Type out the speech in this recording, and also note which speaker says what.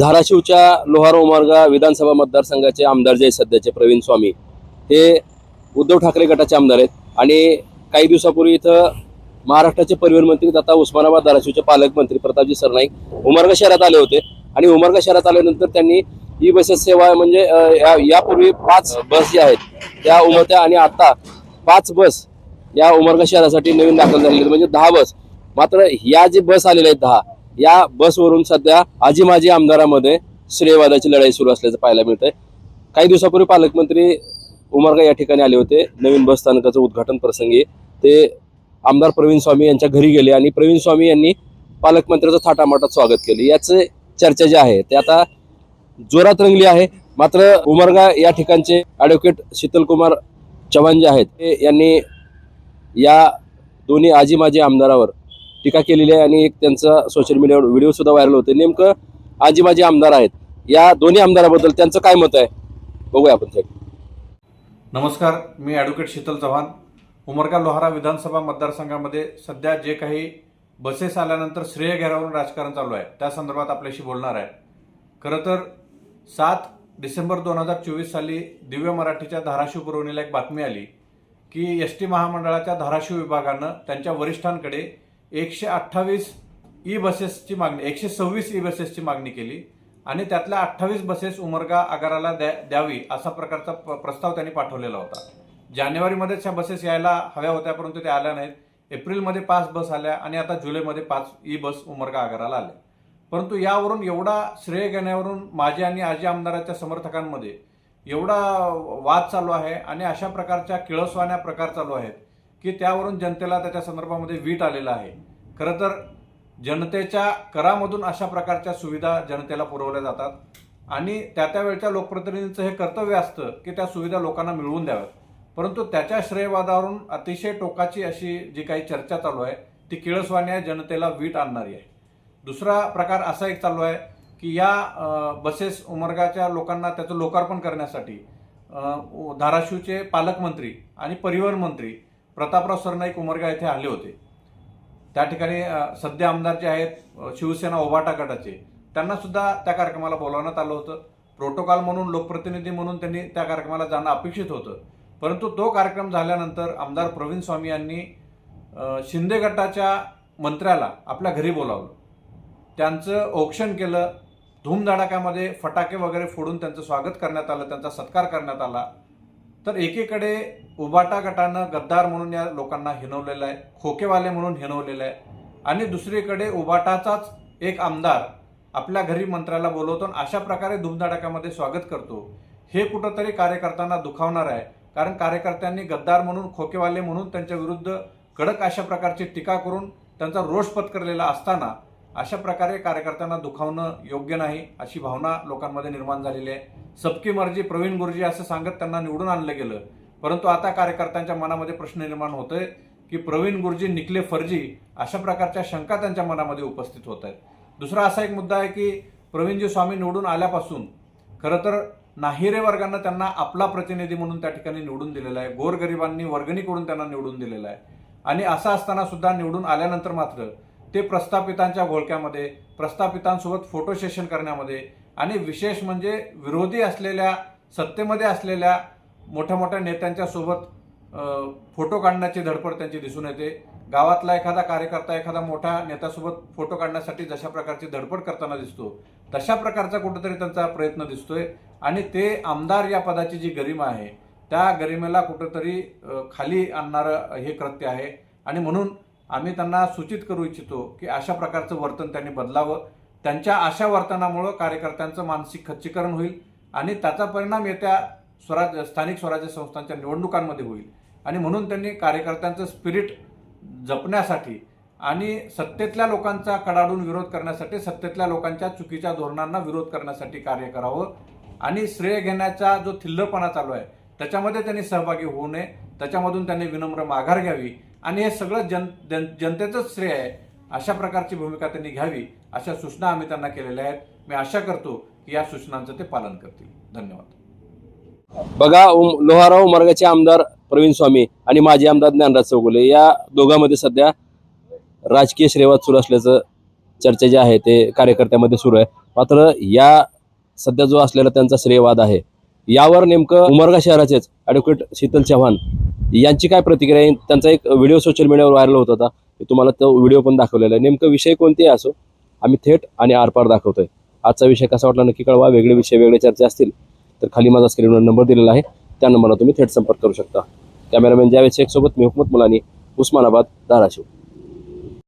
Speaker 1: धाराशिवच्या लोहार उमरगा विधानसभा मतदारसंघाचे आमदार जे आहेत सध्याचे प्रवीण स्वामी हे उद्धव ठाकरे गटाचे आमदार आहेत. आणि काही दिवसापूर्वी इथं महाराष्ट्राचे परिवहन मंत्री तथा उस्मानाबाद धाराशिवचे पालकमंत्री प्रतापजी सरनाईक उमरगा शहरात आले होते. आणि उमरगा शहरात आल्यानंतर त्यांनी ई बसेस सेवा म्हणजे या- यापूर्वी पाच बस ज्या आहेत त्या उमरत्या आणि आता पाच बस या उमरगा शहरासाठी नवीन दाखल झालेली म्हणजे दहा बस. मात्र या जे बस आलेल्या आहेत दहा या बसवरून सध्या आजी माजी आमदारामध्ये श्रेयवादाची लढाई सुरू असल्याचं पाहायला मिळतंय. काही दिवसापूर्वी पालकमंत्री उमरगा या ठिकाणी आले होते. नवीन बस स्थानकाचं उद्घाटन प्रसंगी ते आमदार प्रवीण स्वामी यांच्या घरी गेले आणि प्रवीण स्वामी यांनी पालकमंत्र्याचं थाटामाटात स्वागत केले. याचे चर्चा जी आहे ते आता जोरात रंगली आहे. मात्र उमरगा या ठिकाणचे ॲडव्होकेट शीतलकुमार चव्हाण जे आहेत ते यांनी या दोन्ही आजी माजी आमदारावर टीका केलेली आहे आणि एक त्यांचा सोशल मीडियावर व्हिडिओ सुद्धा व्हायरल होते नेमकं आजी माजी आमदार आहेत. या दोन्ही आमदाराबद्दल त्यांचं काय मत आहे? बघूया आपण थेट.
Speaker 2: नमस्कार मी ॲडव्होकेट शीतल चव्हाण. उमरगा लोहारा विधानसभा मतदारसंघामध्ये सध्या जे काही बसेस आल्यानंतर श्रेय घेरावरून राजकारण चालू आहे. त्या संदर्भात आपल्याशी बोलणार आहे. खरं तर सात डिसेंबर दोन हजार चोवीस साली दिव्य मराठीच्या धाराशिव पुरवणीला एक बातमी आली की एस टी महामंडळाच्या धाराशिव विभागानं त्यांच्या वरिष्ठांकडे एकशे अठ्ठावीस ई बसेसची मागणी एकशे सव्वीस ई बसेसची मागणी केली आणि त्यातल्या अठ्ठावीस बसेस उमरगा आगाराला द्या द्यावी असा प्रकारचा प्रस्ताव त्यांनी पाठवलेला होता. जानेवारीमध्येच ह्या बसेस यायला हव्या होत्या परंतु त्या आल्या नाहीत. एप्रिलमध्ये पाच बस आल्या आणि आता जुलैमध्ये पाच ई बस उमरगा आगाराला आल्या. परंतु यावरून एवढा श्रेय घेण्यावरून माझे आणि आजी आमदाराच्या समर्थकांमध्ये एवढा वाद चालू आहे आणि अशा प्रकारच्या किळसवाण्या प्रकार चालू आहेत की त्यावरून जनतेला त्याच्या संदर्भामध्ये वीट आलेला आहे. खरं तर जनतेच्या करामधून अशा प्रकारच्या सुविधा जनतेला पुरवल्या जातात आणि त्या त्या वेळच्या लोकप्रतिनिधींचं हे कर्तव्य असतं की त्या सुविधा लोकांना मिळवून द्याव्यात. परंतु त्याच्या श्रेयवादावरून अतिशय टोकाची अशी जी काही चर्चा चालू आहे ती किळसवाणी आहे जनतेला वीट आणणारी आहे. दुसरा प्रकार असा एक चालू आहे की या बसेस उमरगाच्या लोकांना त्याचं लोकार्पण करण्यासाठी धाराशिवचे पालकमंत्री आणि परिवहन मंत्री प्रतापराव सरनाईक उमरगा येथे आले होते. त्या ठिकाणी सध्या आमदार जे आहेत शिवसेना ओबाटा गटाचे त्यांना सुद्धा त्या कार्यक्रमाला बोलावण्यात आलं होतं. प्रोटोकॉल म्हणून लोकप्रतिनिधी म्हणून त्यांनी त्या कार्यक्रमाला जाणं अपेक्षित होतं. परंतु तो कार्यक्रम झाल्यानंतर आमदार प्रवीण स्वामी यांनी शिंदे गटाच्या मंत्र्याला आपल्या घरी बोलावलं. त्यांचं औक्षण केलं. धूमधडाक्यामध्ये फटाके वगैरे फोडून त्यांचं स्वागत करण्यात आलं त्यांचा सत्कार करण्यात आला. तर एकीकडे उबाटा गटानं गद्दार म्हणून या लोकांना हिनवलेलं आहे खोकेवाले म्हणून हिनवलेलं आहे. आणि दुसरीकडे उबाटाचाच एक आमदार आपल्या घरी मंत्र्याला बोलवतो आणि अशा प्रकारे धूमधडाक्यामध्ये स्वागत करतो. हे कुठंतरी कार्यकर्त्यांना दुखावणार आहे. कारण कार्यकर्त्यांनी गद्दार म्हणून खोकेवाले म्हणून त्यांच्या विरुद्ध कडक अशा प्रकारची टीका करून त्यांचा रोष पत्करलेला असताना अशा प्रकारे कार्यकर्त्यांना दुखावणं योग्य नाही अशी भावना लोकांमध्ये निर्माण झालेली आहे. सबकी मर्जी प्रवीण गुरुजी असं सांगत त्यांना निवडून आणलं गेलं. परंतु आता कार्यकर्त्यांच्या मनामध्ये प्रश्न निर्माण होतोय की प्रवीण गुरुजी निकले फर्जी अशा प्रकारच्या शंका त्यांच्या मनामध्ये उपस्थित होत आहेत. दुसरा असा एक मुद्दा आहे की प्रवीणजी स्वामी निवडून आल्यापासून खरं तर नाहिरे वर्गानं त्यांना आपला प्रतिनिधी म्हणून त्या ठिकाणी निवडून दिलेला आहे. गोरगरिबांनी वर्गणी करून त्यांना निवडून दिलेला आहे. आणि असं असताना सुद्धा निवडून आल्यानंतर मात्र ते प्रस्थापितांच्या घोळक्यामध्ये प्रस्थापितांसोबत फोटो सेशन करण्यामध्ये आणि विशेष म्हणजे विरोधी असलेल्या सत्तेमध्ये असलेल्या मोठ्या मोठ्या नेत्यांच्या सोबत फोटो काढण्याची धडपड त्यांची दिसून येते. गावातला एखादा कार्यकर्ता एखादा मोठ्या नेत्यासोबत फोटो काढण्यासाठी जशा प्रकारची धडपड करताना दिसतो तशा प्रकारचा कुठंतरी त्यांचा प्रयत्न दिसतोय. आणि ते आमदार या पदाची जी गरिमा आहे त्या गरिमेला कुठंतरी खाली आणणारं हे कृत्य आहे. आणि म्हणून आम्ही त्यांना सूचित करू इच्छितो की अशा प्रकारचं वर्तन त्यांनी बदलावं. त्यांच्या अशा वर्तनामुळं कार्यकर्त्यांचं मानसिक खच्चीकरण होईल आणि त्याचा परिणाम येत्या स्वराज स्थानिक स्वराज्य संस्थांच्या निवडणुकांमध्ये होईल. आणि म्हणून त्यांनी कार्यकर्त्यांचं स्पिरिट जपण्यासाठी आणि सत्तेतल्या लोकांचा कडाडून विरोध करण्यासाठी सत्तेतल्या लोकांच्या चुकीच्या धोरणांना विरोध करण्यासाठी कार्य करावं. आणि श्रेय घेण्याचा जो थिल्लरपणा चालू आहे त्याच्यामध्ये त्यांनी सहभागी होऊ नये. त्याच्यामधून त्यांनी विनम्र माघार घ्यावी. आणि हे सगळं जन जन जनतेचंच श्रेय आहे. अशा प्रकारची भूमिका त्यांनी घ्यावी अशा सूचना आम्ही त्यांना केलेल्या आहेत. मी आशा करतो की या सूचनांचं ते पालन करतील. धन्यवाद.
Speaker 1: बघा लोहाराव लोहारा उमरगाचे आमदार प्रवीण स्वामी आणि माजी आमदार ज्ञानराज चौगुले या दोघांमध्ये सध्या राजकीय श्रेयवाद सुरू असल्याचं चर्चा जी आहे ते कार्यकर्त्यामध्ये सुरू आहे. मात्र या सध्या जो असलेला त्यांचा श्रेयवाद आहे यावर नेमकं उमरगा शहराचेच ॲडव्होकेट शीतल चव्हाण यांची काय प्रतिक्रिया आहे? त्यांचा एक व्हिडिओ सोशल मीडियावर व्हायरल होत होता. तुम्हाला तो व्हिडिओ पण दाखवलेला आहे. नेमकं विषय कोणतेही असो? आम्ही थेट आणि आरपार दाखवतोय. आजचा विषय कसा वाटला नक्की कळवा. वेगळे विषय वेगळे चर्चा असतील तर खाली माझा स्क्रीनवर नंबर दिलेला आहे. त्या नंबरला तुम्ही थेट संपर्क करू शकता. कॅमेरामॅन जावेद शेख मी हुकमत मुलानी उस्मानाबाद धाराशिव.